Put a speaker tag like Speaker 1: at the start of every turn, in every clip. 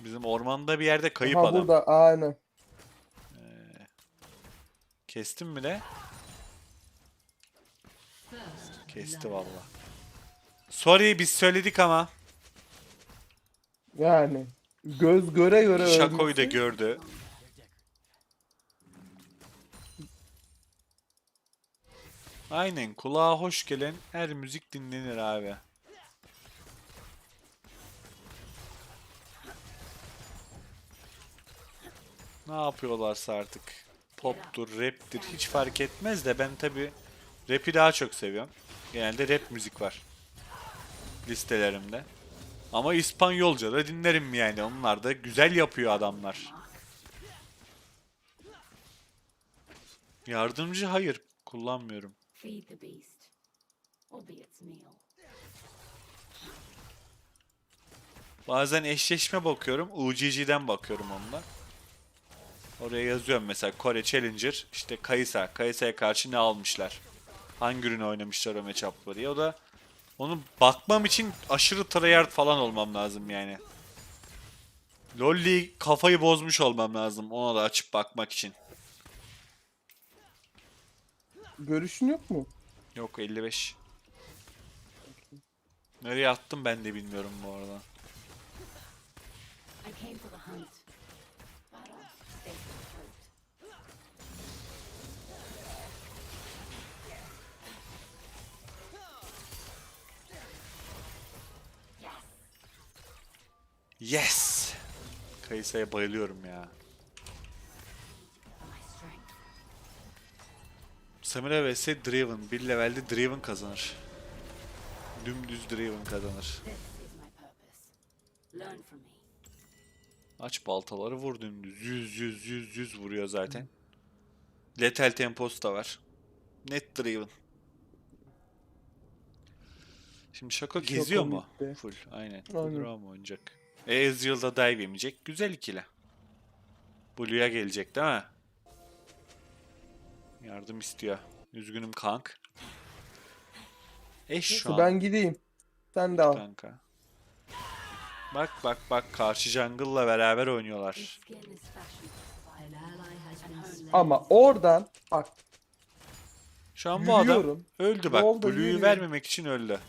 Speaker 1: Bizim ormanda bir yerde kayıp
Speaker 2: Ha
Speaker 1: adam.
Speaker 2: burada aynen.
Speaker 1: Kestin mi de? Kesti valla. Sorry biz söyledik ama.
Speaker 2: Yani göz göre göre
Speaker 1: Şakoyu da gördü. Aynen kulağa hoş gelen her müzik dinlenir abi. Ne yapıyorlarsa artık. Poptur, raptir hiç fark etmez de ben tabi rap'i daha çok seviyorum. Genelde rap müzik var listelerimde. Ama İspanyolca da dinlerim yani. Onlar da güzel yapıyor adamlar. Yardımcı hayır kullanmıyorum. Bazen eşleşme bakıyorum. UGG'den bakıyorum onda. Oraya yazıyorum mesela Kore Challenger işte Kaysa. Kaysa'ya karşı ne almışlar? Hangi ürünü oynamışlar o matchup'la diye. O da onu bakmam için aşırı tryhard falan olmam lazım yani. Lolli kafayı bozmuş olmam lazım ona da açıp bakmak için.
Speaker 2: Görüşün yok mu?
Speaker 1: Yok 55. Nereye attım ben de bilmiyorum bu arada.
Speaker 3: I came for the hunt,
Speaker 1: Yes! Kayısa'ya bayılıyorum ya. Samira vs Draven. Bir levelde Draven kazanır. Dümdüz Draven kazanır. Aç baltaları vur dümdüz. 100 100 100 100 vuruyor zaten. Lethal temposu da var. Net Draven. Şimdi Şako
Speaker 2: Şako
Speaker 1: geziyor mu? Full. Aynen.
Speaker 2: Aynen.
Speaker 1: Bravo oynayacak. E, Ezreal'da dive yemeyecek. Güzel ikili. Blue'ya gelecek değil mi? Yardım istiyor. Üzgünüm kank. Eş şu an
Speaker 2: ben gideyim. Sen de al.
Speaker 1: kanka. Bak bak bak karşı jungle'la beraber oynuyorlar.
Speaker 2: Ama oradan bak
Speaker 1: Şu an bu adam
Speaker 2: Yürüyorum.
Speaker 1: öldü bak. Blue'yu vermemek için öldü.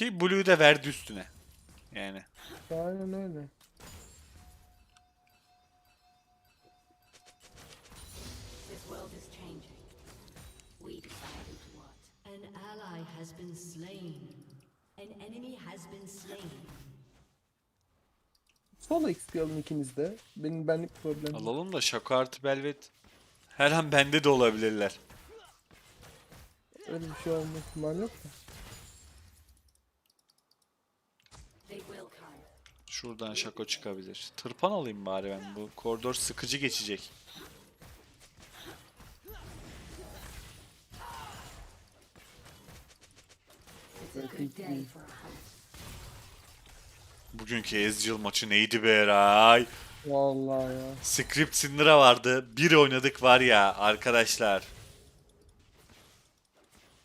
Speaker 1: Ki Blue'yu da verdi üstüne. Yani.
Speaker 2: aynen öyle.
Speaker 3: This world is changing. We decided what?
Speaker 4: An ally has been slain. An enemy has been slain.
Speaker 2: Sol XP alın ikiniz de. Benim benlik problem. yok.
Speaker 1: Alalım da Şako artı Belvet her an bende de olabilirler.
Speaker 2: Öyle bir şey olma ihtimali yok da.
Speaker 1: Şuradan Şako çıkabilir. Tırpan alayım bari ben. Bu koridor sıkıcı geçecek. Bugünkü Ezreal maçı neydi be Eray?
Speaker 2: Vallahi ya.
Speaker 1: Script Syndra vardı. Bir oynadık var ya arkadaşlar.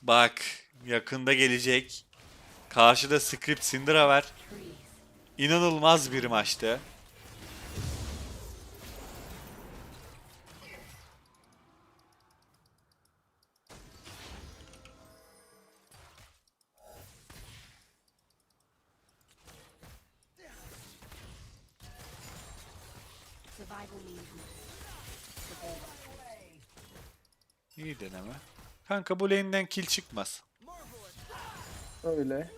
Speaker 1: Bak yakında gelecek. Karşıda Script Syndra var. İnanılmaz bir maçtı. İyi deneme. Kanka bu lane'den kill çıkmaz.
Speaker 2: Öyle.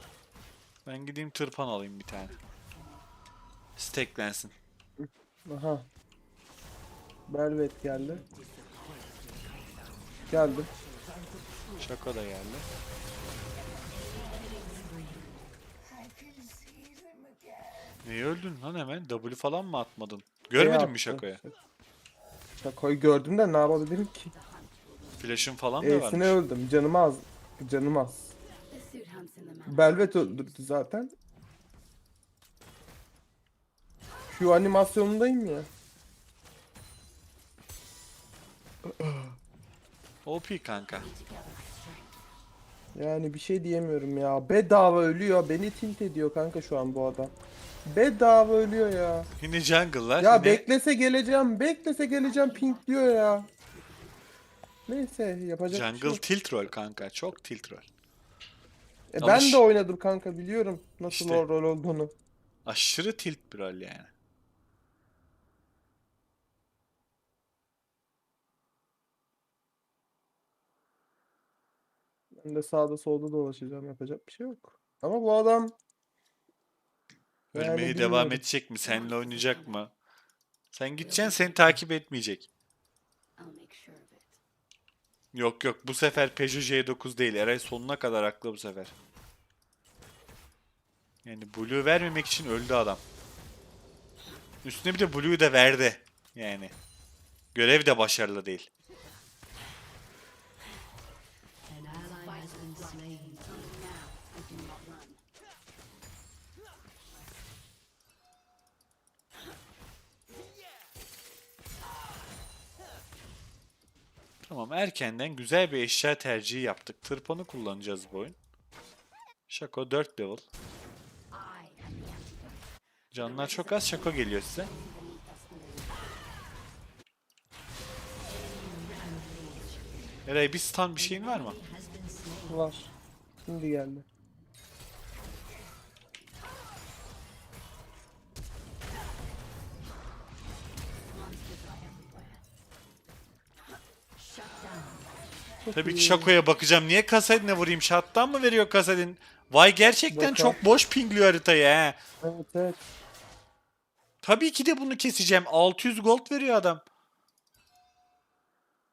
Speaker 1: Ben gideyim tırpan alayım bir tane. Stacklensin.
Speaker 2: Aha. Belvet geldi. Geldim.
Speaker 1: Şaka da geldi. Niye öldün lan hemen? W falan mı atmadın? Görmedin mi
Speaker 2: yaptı.
Speaker 1: şakayı?
Speaker 2: Şakoyu gördüm de ne yapabilirim ki?
Speaker 1: Flash'ın falan da
Speaker 2: E'sine
Speaker 1: varmış.
Speaker 2: öldüm. Canım az. Canım az.
Speaker 3: the suit hunts in the mountains.
Speaker 2: Belvet öldürdü zaten. Şu animasyonundayım ya.
Speaker 1: OP kanka.
Speaker 2: Yani bir şey diyemiyorum ya. Bedava ölüyor. Beni tilt ediyor kanka şu an bu adam. Bedava ölüyor ya.
Speaker 1: Yine jungle'lar.
Speaker 2: Ya
Speaker 1: yine...
Speaker 2: beklese geleceğim. Beklese geleceğim pink diyor ya. Neyse yapacak şey
Speaker 1: Jungle
Speaker 2: yok.
Speaker 1: tilt rol kanka. Çok tilt rol.
Speaker 2: E,
Speaker 1: Ama
Speaker 2: ben de oynadım kanka biliyorum nasıl
Speaker 1: İşte.
Speaker 2: rol olduğunu.
Speaker 1: Aşırı tilt bir rol yani.
Speaker 2: Ben de sağda solda dolaşacağım yapacak bir şey yok. Ama bu adam Yani
Speaker 1: Ölmeye devam
Speaker 2: bilmiyorum.
Speaker 1: edecek mi? Seninle oynayacak mı? Sen gideceksin seni takip etmeyecek. Yok yok bu sefer Peugeot J9 değil. Eray sonuna kadar haklı bu sefer. Yani Blue vermemek için öldü adam. Üstüne bir de Blue'yu da verdi. Yani. Görev de başarılı değil. Tamam erkenden güzel bir eşya tercihi yaptık. Tırpanı kullanacağız bu oyun. Şako 4 level. Canlar çok az Şako geliyor size. Eray bir stun bir şeyin var mı?
Speaker 2: Var. Şimdi geldi.
Speaker 1: Tabii ki. Şako'ya bakacağım. Niye Kasadin'e vurayım? Shot'tan mı veriyor Kasadin? Vay gerçekten
Speaker 2: Bakar.
Speaker 1: çok boş pingliyor haritayı he.
Speaker 2: Evet evet.
Speaker 1: Tabii ki de bunu keseceğim. 600 gold veriyor adam.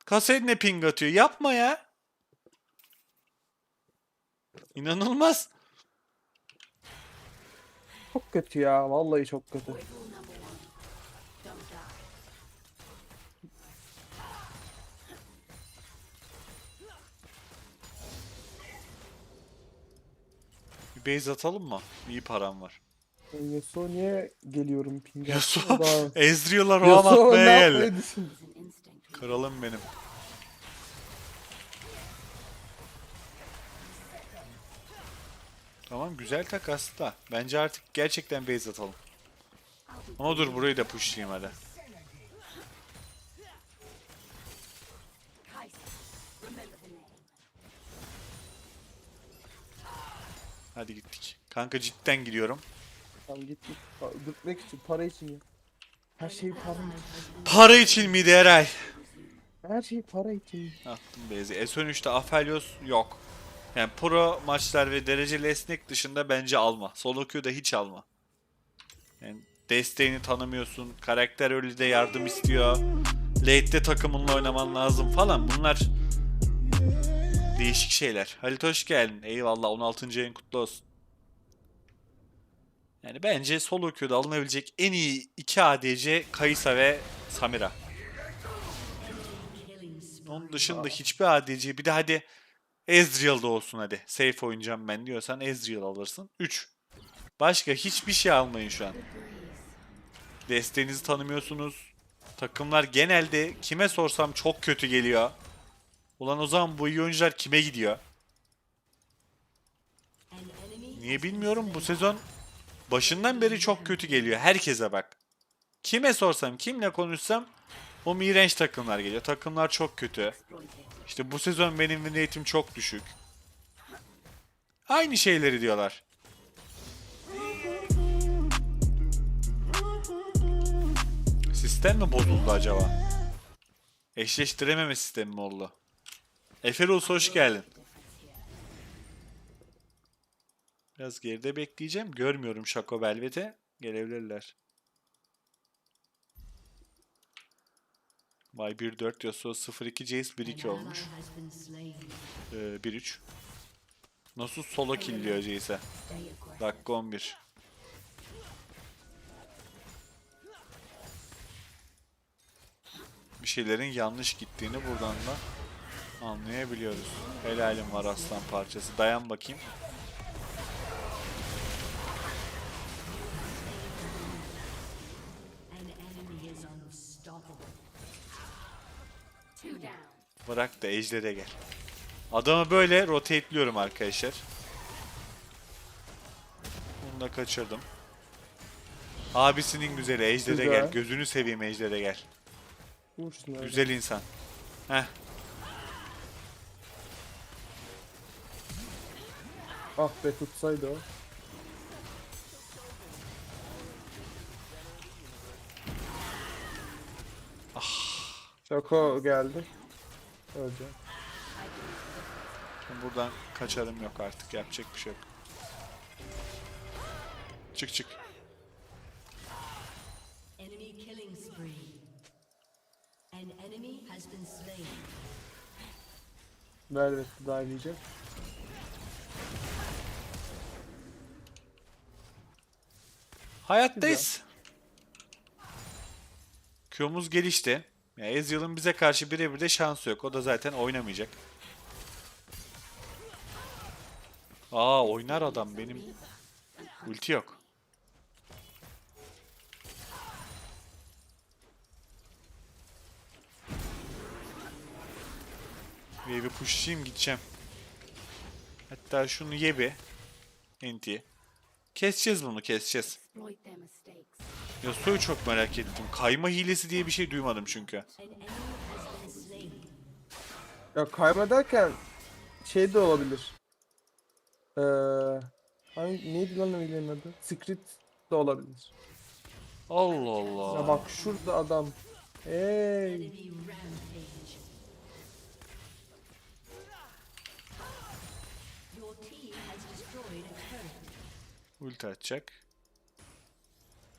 Speaker 1: Kasadin'e ping atıyor. Yapma ya. İnanılmaz.
Speaker 2: Çok kötü ya. Vallahi çok kötü.
Speaker 1: Bir base atalım mı? İyi param var.
Speaker 2: Yasuo niye geliyorum ping
Speaker 1: Yasuo,
Speaker 2: da-
Speaker 1: Ezreal'a roam
Speaker 2: Yasuo ne
Speaker 1: atmaya geldi.
Speaker 2: yapmayı
Speaker 3: an.
Speaker 1: Kralım benim. Tamam güzel takas da. Bence artık gerçekten base atalım. Ama dur burayı da pushlayayım hadi. Hadi gittik. Kanka cidden gidiyorum.
Speaker 2: Tamam git git. Pa- Dürtmek için, para için ya. Her şey para için.
Speaker 1: Para için miydi Eray?
Speaker 2: Her şey para için.
Speaker 1: Attım base'i. S13'te Aphelios yok. Yani pro maçlar ve dereceli esnek dışında bence alma. Solo queue'da hiç alma. Yani desteğini tanımıyorsun. Karakter öyle de yardım istiyor. Late'de takımınla oynaman lazım falan. Bunlar değişik şeyler. Halit hoş geldin. Eyvallah 16. ayın kutlu olsun. Yani bence solo queue'da alınabilecek en iyi 2 ADC Kaysa ve Samira. Onun dışında hiçbir ADC bir de hadi Ezreal'da olsun hadi. Safe oynayacağım ben diyorsan Ezreal alırsın. 3. Başka hiçbir şey almayın şu an. Desteğinizi tanımıyorsunuz. Takımlar genelde kime sorsam çok kötü geliyor. Ulan o zaman bu iyi oyuncular kime gidiyor? Niye bilmiyorum bu sezon başından beri çok kötü geliyor. Herkese bak. Kime sorsam, kimle konuşsam o iğrenç takımlar geliyor. Takımlar çok kötü. İşte bu sezon benim win çok düşük. Aynı şeyleri diyorlar. Sistem mi bozuldu acaba? Eşleştirememe sistemi mi oldu? Eferus hoş geldin. Biraz geride bekleyeceğim. Görmüyorum Şako Velvet'e. Gelebilirler. Vay 1-4 Yasuo 0-2 Jace 1-2
Speaker 4: an
Speaker 1: olmuş. Ee, 1-3. Nasıl solo killliyor Jace'e? Dakika 11. Bir şeylerin yanlış gittiğini buradan da anlayabiliyoruz. Helalim var aslan parçası. Dayan bakayım.
Speaker 4: An enemy is unstoppable.
Speaker 3: Two down.
Speaker 1: Bırak da ejdere gel. Adamı böyle rotateliyorum arkadaşlar. Bunu da kaçırdım. Abisinin güzeli Ejder'e
Speaker 2: Güzel.
Speaker 1: gel. Gözünü seveyim Ejder'e gel. Güzel insan. Heh.
Speaker 2: Ah be tutsaydı o. Şako geldi. Öleceğim.
Speaker 1: Şimdi buradan kaçarım yok artık. Yapacak bir şey yok. Çık çık.
Speaker 4: Enemy killing spree.
Speaker 1: Hayattayız. Q'muz gelişti. Ya Ezreal'ın bize karşı birebir de şansı yok. O da zaten oynamayacak. Aa oynar adam benim. Ulti yok. Wave'i pushlayayım gideceğim. Hatta şunu ye bir. Enti. Keseceğiz bunu keseceğiz. Yasuo'yu çok merak ettim. Kayma hilesi diye bir şey duymadım çünkü.
Speaker 2: Ya kayma derken şey de olabilir. Ee, hangi, neydi lan öylenin adı? Secret de olabilir.
Speaker 1: Allah Allah.
Speaker 2: Ya bak şurada adam. Hey.
Speaker 1: Ulti atacak.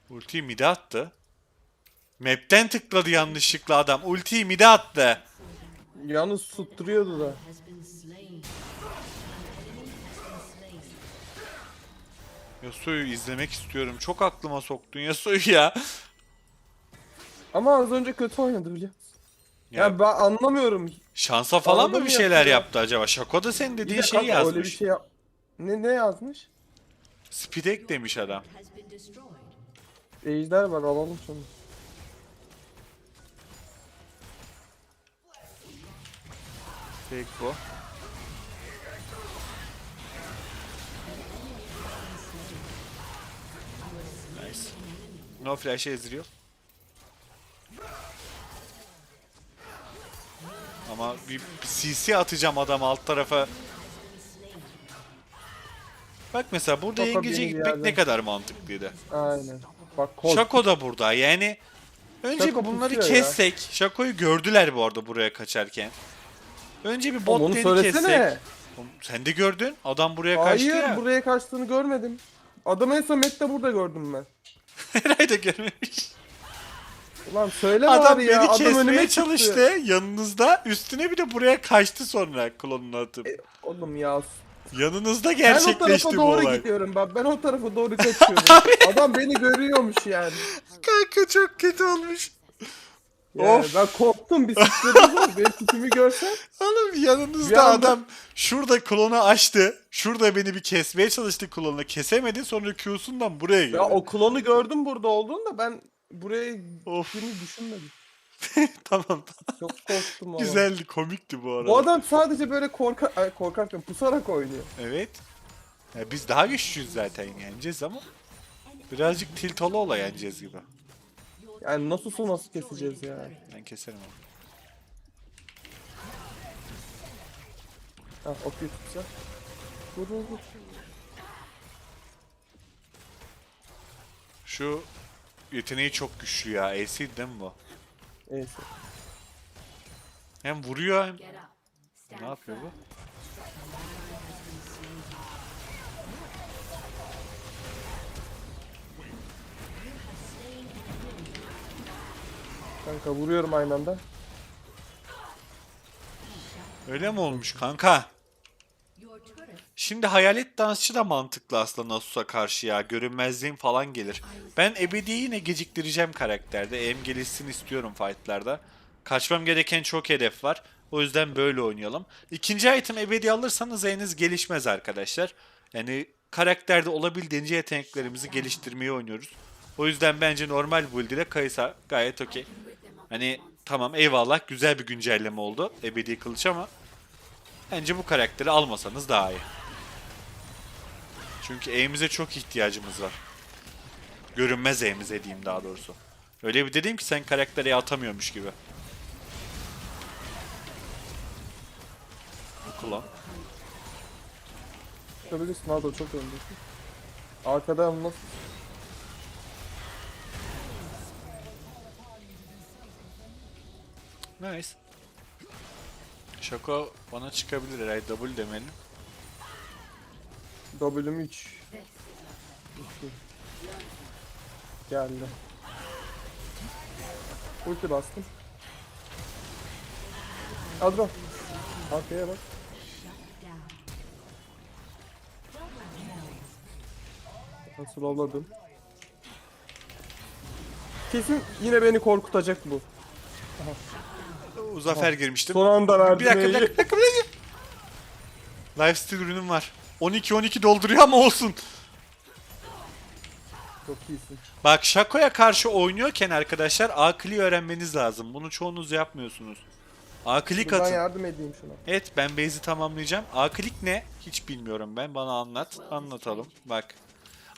Speaker 1: Ultiyi mide attı. Map'ten tıkladı yanlışlıkla adam. Ultiyi mide attı.
Speaker 2: Yalnız tutturuyordu da.
Speaker 1: Yasuo'yu izlemek istiyorum. Çok aklıma soktun Yasuo'yu ya.
Speaker 2: Ama az önce kötü oynadı biliyor musun? Ya,
Speaker 1: ya
Speaker 2: ben anlamıyorum.
Speaker 1: şansa falan
Speaker 2: arada
Speaker 1: mı bir şeyler
Speaker 2: yaptı ya?
Speaker 1: yaptı acaba? Şako da senin dediğin
Speaker 2: de
Speaker 1: şeyi
Speaker 2: kanka öyle bir
Speaker 1: yazmış.
Speaker 2: şey yap- Ne ne yazmış?
Speaker 1: Spidek demiş adam.
Speaker 2: Ejder var alalım şunu.
Speaker 1: Fake bu. Nice. No flash Ezreal. Ama bir CC atacağım adam alt tarafa. Bak mesela burada
Speaker 2: Şaka
Speaker 1: yengece
Speaker 2: beni
Speaker 1: gitmek
Speaker 2: yerden-
Speaker 1: ne kadar mantıklıydı.
Speaker 2: Aynen. Bak kol.
Speaker 1: Şako da burada yani. Önce
Speaker 2: Şako
Speaker 1: bunları
Speaker 2: pusuyor ya.
Speaker 1: kessek. Şakoyu gördüler bu arada buraya kaçarken. Önce bir bot lane'i kessek. Sen de gördün. Adam buraya kaçtı
Speaker 2: Hayır
Speaker 1: ya.
Speaker 2: buraya kaçtığını görmedim. Adamı en son Met'te burada gördüm ben.
Speaker 1: Eray da görmemiş.
Speaker 2: Ulan söyle
Speaker 1: Adam
Speaker 2: bari ya.
Speaker 1: beni
Speaker 2: Adam önüme
Speaker 1: kesmeye
Speaker 2: çıktı.
Speaker 1: çalıştı yanınızda. Üstüne bir de buraya kaçtı sonra klonunu atıp.
Speaker 2: E, Oğlum ya.
Speaker 1: Yanınızda
Speaker 2: Ben o
Speaker 1: gerçekleşti
Speaker 2: tarafa
Speaker 1: bu
Speaker 2: doğru
Speaker 1: olay.
Speaker 2: gidiyorum bak. Ben o tarafa doğru kaçıyorum. Adam beni görüyormuş yani.
Speaker 1: Kanka çok kötü olmuş.
Speaker 2: yani
Speaker 1: Of.
Speaker 2: Ben korktum bir sıçradım. Benim tipimi görsen.
Speaker 1: Oğlum yanınızda
Speaker 2: Bir anda-
Speaker 1: adam şurada klonu açtı. Şurada beni bir kesmeye çalıştı klonunu. Kesemedi sonra Q'sundan buraya geldi.
Speaker 2: Ya o klonu gördüm burada olduğunu da ben buraya
Speaker 1: Of.
Speaker 2: düşünmedim.
Speaker 1: tamam.
Speaker 2: Çok korktum ama.
Speaker 1: Güzeldi komikti bu arada.
Speaker 2: Bu adam sadece böyle korka ay, korkarken pusarak oynuyor.
Speaker 1: Evet. Ya biz daha güçlüyüz zaten yeneceğiz ama birazcık tilt ola ola yeneceğiz gibi.
Speaker 2: Yani nasıl su nasıl keseceğiz ya?
Speaker 1: Ben keserim onu.
Speaker 2: Ha okey tutsa. Vur vur vur.
Speaker 1: Şu yeteneği çok güçlü ya. AC değil mi bu?
Speaker 2: Neyse.
Speaker 1: Hem vuruyor hem... Ne yapıyor bu?
Speaker 2: Kanka vuruyorum aynı anda.
Speaker 1: Öyle mi olmuş kanka? Şimdi hayalet dansçı da mantıklı aslında Nasus'a karşı ya. Görünmezliğin falan gelir. Ben Ebedi'yi yine geciktireceğim karakterde. Em gelişsin istiyorum fightlarda. Kaçmam gereken çok hedef var. O yüzden böyle oynayalım. İkinci item Ebedi alırsanız E'niz gelişmez arkadaşlar. Yani karakterde olabildiğince yeteneklerimizi geliştirmeyi oynuyoruz. O yüzden bence normal build ile Kaysa gayet okey. Hani tamam eyvallah güzel bir güncelleme oldu Ebedi kılıç ama Bence bu karakteri almasanız daha iyi. Çünkü E'mize çok ihtiyacımız var. Görünmez E'mize diyeyim daha doğrusu. Öyle bir dedim ki sen karakteri atamıyormuş gibi. Kullan.
Speaker 2: Çıkabilirsin Aldo çok öndesin. Arkadan nasıl?
Speaker 1: Nice. Şako bana çıkabilir herhalde W demeli.
Speaker 2: W'm 3. Geldi. Ulti bastım. Adro. Arkaya bak. Nasıl avladım? Kesin yine beni korkutacak bu.
Speaker 1: Zafer girmiştim.
Speaker 2: Son anda verdim.
Speaker 1: Bir dakika, bir dakika, bir dakika. Lifesteal ürünüm var. 12-12 dolduruyor ama olsun.
Speaker 2: Çok iyisin.
Speaker 1: Bak Shaco'ya karşı oynuyorken arkadaşlar A-Clear öğrenmeniz lazım. Bunu çoğunuz yapmıyorsunuz. A-Click
Speaker 2: Ben
Speaker 1: atın.
Speaker 2: yardım edeyim şuna.
Speaker 1: Evet ben base'i tamamlayacağım. A-Click ne? Hiç bilmiyorum ben. Bana anlat. Anlatalım. Bak.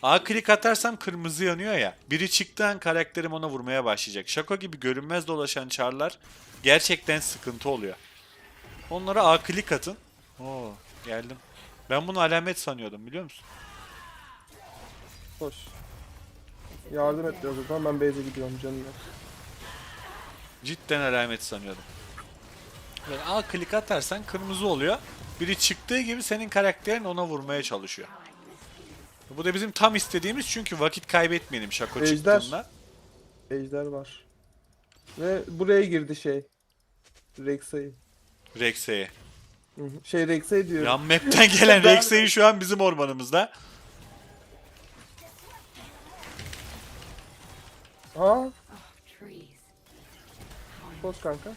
Speaker 1: A-Click atarsam kırmızı yanıyor ya. Biri çıktığı an karakterim ona vurmaya başlayacak. Shaco gibi görünmez dolaşan çarlar gerçekten sıkıntı oluyor. Onlara A-Click atın. Oo geldim. Ben bunu alamet sanıyordum biliyor musun?
Speaker 2: Hoş. Yardım et biraz o zaman ben base'e gidiyorum canım. ya.
Speaker 1: Cidden alamet sanıyordum. Yani A klik atarsan kırmızı oluyor. Biri çıktığı gibi senin karakterin ona vurmaya çalışıyor. Bu da bizim tam istediğimiz çünkü vakit kaybetmeyelim Şako
Speaker 2: Ejder.
Speaker 1: çıktığında.
Speaker 2: Ejder var. Ve buraya girdi şey. Rex'e.
Speaker 1: Rex'e.
Speaker 2: Şey Rex'e diyorum.
Speaker 1: Yan map'ten gelen Rex'e şu an bizim ormanımızda.
Speaker 2: Ha,
Speaker 3: Trees.
Speaker 2: koş kanka.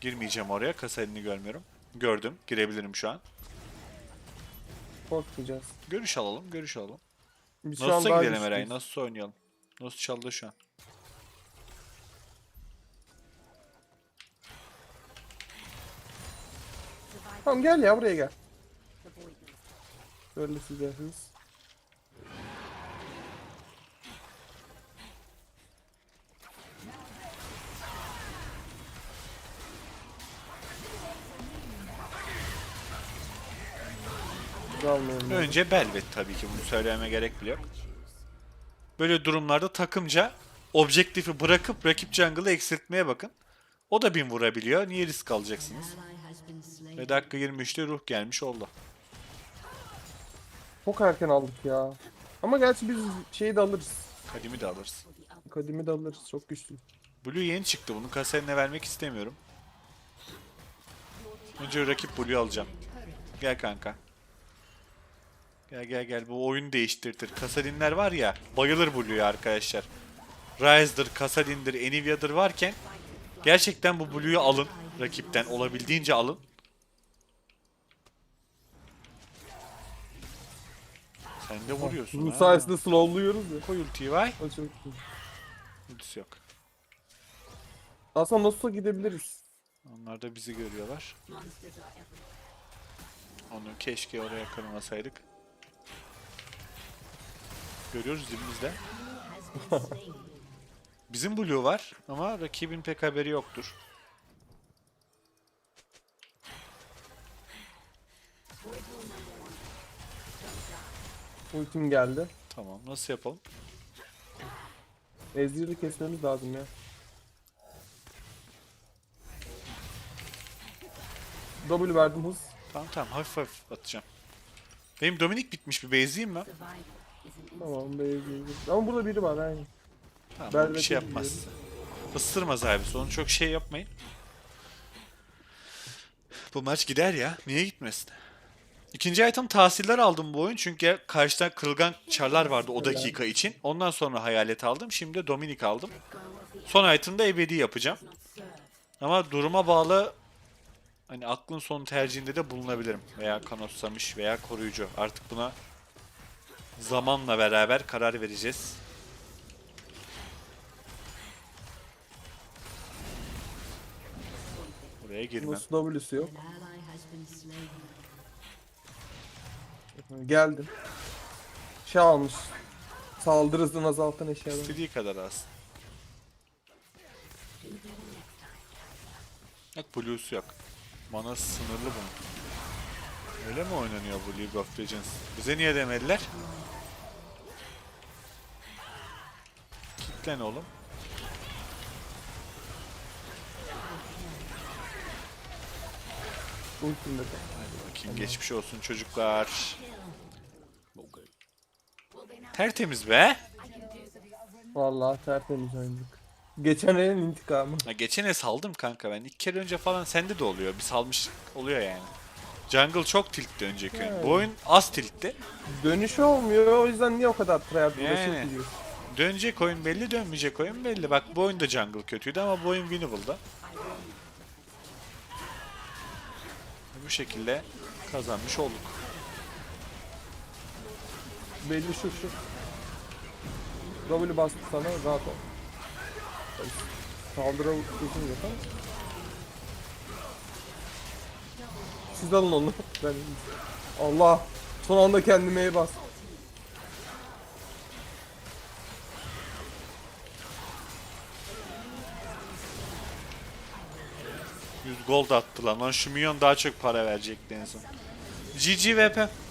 Speaker 1: Girmeyeceğim oraya. Kasalini görmüyorum. Gördüm. Girebilirim şu an.
Speaker 2: Korkmayacağız.
Speaker 1: Görüş alalım. Görüş alalım.
Speaker 2: Biz şu an
Speaker 1: Nasılsa
Speaker 2: daha
Speaker 1: gidelim Eray. Nasıl oynayalım? Nasıl çaldı şu an?
Speaker 2: Tamam gel ya buraya gel. Böyle size hız. Almayalım. ya.
Speaker 1: Önce Belvet tabii ki bunu söylememe gerek bile yok. Böyle durumlarda takımca objektifi bırakıp rakip jungle'ı eksiltmeye bakın. O da bin vurabiliyor. Niye risk alacaksınız? Ve dakika 23'te ruh gelmiş oldu.
Speaker 2: Çok erken aldık ya. Ama gerçi biz şeyi de alırız.
Speaker 1: Kadimi de alırız.
Speaker 2: Kadimi de alırız. Çok güçlü.
Speaker 1: Blue yeni çıktı. Bunu kaserine vermek istemiyorum. Önce rakip Blue'yu alacağım. Gel kanka. Gel gel gel. Bu oyunu değiştirtir. Kasadinler var ya. Bayılır Blue'ya arkadaşlar. Ryze'dır, Kasadin'dir, Enivia'dır varken gerçekten bu Blue'yu alın. Rakipten olabildiğince alın. Sen de vuruyorsun
Speaker 2: Bunun
Speaker 1: ha.
Speaker 2: sayesinde slowluyoruz ya.
Speaker 1: Koy ultiyi vay.
Speaker 2: O çok iyi.
Speaker 1: Ultisi yok.
Speaker 2: Aslında Nosos'a gidebiliriz.
Speaker 1: Onlar da bizi görüyorlar. Onu keşke oraya kırmasaydık. Görüyoruz
Speaker 4: slain.
Speaker 1: Bizim Blue var ama rakibin pek haberi yoktur.
Speaker 2: Ultim geldi.
Speaker 1: Tamam nasıl yapalım?
Speaker 2: Ezreal'i kesmemiz lazım ya. W verdim hız.
Speaker 1: Tamam tamam hafif hafif atacağım. Benim Dominik bitmiş bir base'liyim
Speaker 3: instinct.
Speaker 2: Tamam beyazıyız. Ama burada biri var aynı.
Speaker 1: Tamam
Speaker 2: Ben
Speaker 1: bu bir şey yapmaz.
Speaker 2: biliyorum.
Speaker 1: Isırmaz abi sonra çok şey yapmayın. Bu maç gider ya. Niye gitmesin? İkinci item tahsiller aldım bu oyun çünkü karşıda kırılgan çarlar vardı o dakika için. Ondan sonra hayalet aldım. Şimdi Dominik aldım. Son item'da ebedi yapacağım. Ama duruma bağlı hani aklın son tercihinde de bulunabilirim. Veya kanotsamış veya koruyucu. Artık buna zamanla beraber karar vereceğiz. Buraya girmem.
Speaker 2: Nasıl W'su yok. Geldim. Şey almış. Saldırı hızını azaltan eşyalar.
Speaker 1: İstediği kadar az. Bak Blues yok. Mana sınırlı bunun. Öyle mi oynanıyor bu League of Legends? Bize niye demediler? Kitlen oğlum.
Speaker 2: Ultimde de.
Speaker 1: Hadi bakayım geçmiş olsun çocuklar. Tertemiz be.
Speaker 2: Vallahi tertemiz oynadık. Geçen elin intikamı.
Speaker 1: Ha, geçen el saldım kanka ben. İki kere önce falan sende de oluyor. Bir salmış oluyor yani. Jungle çok tiltti önceki oyun.
Speaker 2: Evet.
Speaker 1: Bu oyun az tiltti.
Speaker 2: Dönüşü olmuyor o yüzden niye o kadar tryhard
Speaker 1: Yani.
Speaker 2: uğraşıp gidiyorsun?
Speaker 1: Dönecek oyun belli, dönmeyecek oyun belli. Bak bu oyunda jungle kötüydü ama bu oyun winnable'da. Bu şekilde kazanmış olduk.
Speaker 2: Belli şu şu. W bastı sana rahat ol. Saldıra uzun ama. Siz alın onu. Ben Allah. Son anda kendime iyi bas.
Speaker 1: Gold attı lan. Lan şu milyon daha çok para verecekti en son. GG VP.